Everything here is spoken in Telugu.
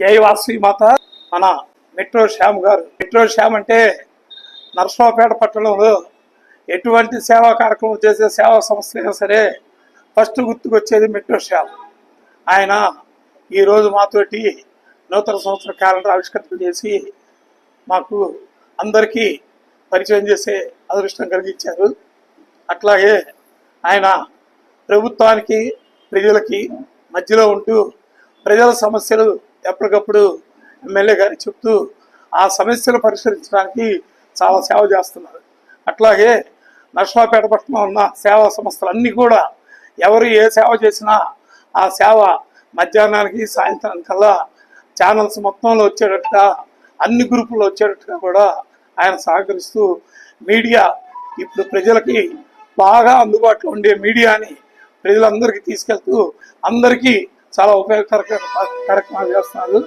జై వాసవి మాత మన మెట్రో శ్యామ్ గారు. మెట్రో శ్యామ్ అంటే నరసింహపేట పట్టణంలో ఎటువంటి సేవా కార్యక్రమం చేసే సేవా సంస్థ అయినా సరే ఫస్ట్ గుర్తుకొచ్చేది మెట్రో శ్యామ్. ఆయన ఈరోజు మాతోటి నూతన సంవత్సర క్యాలెండర్ ఆవిష్కరణ చేసి మాకు అందరికీ పరిచయం చేసే అదృష్టం కలిగించారు. అట్లాగే ఆయన ప్రభుత్వానికి ప్రజలకి మధ్యలో ఉంటూ ప్రజల సమస్యలు ఎప్పటికప్పుడు ఎమ్మెల్యే గారు చెప్తూ ఆ సమస్యలు పరిష్కరించడానికి చాలా సేవ చేస్తున్నారు. అట్లాగే నర్సాపేట పట్టణంలో ఉన్న సేవా సంస్థలు అన్నీ కూడా ఎవరు ఏ సేవ చేసినా ఆ సేవ మధ్యాహ్నానికి సాయంత్రానికల్లా ఛానల్స్ మొత్తంలో వచ్చేటట్టుగా అన్ని గ్రూపుల్లో వచ్చేటట్టుగా కూడా ఆయన సహకరిస్తూ మీడియా ఇప్పుడు ప్రజలకి బాగా అందుబాటులో ఉండే మీడియాని ప్రజలందరికీ తీసుకెళ్తూ అందరికీ చాలా ఉపయోగకర కార్యక్రమాలు చేస్తున్నారు.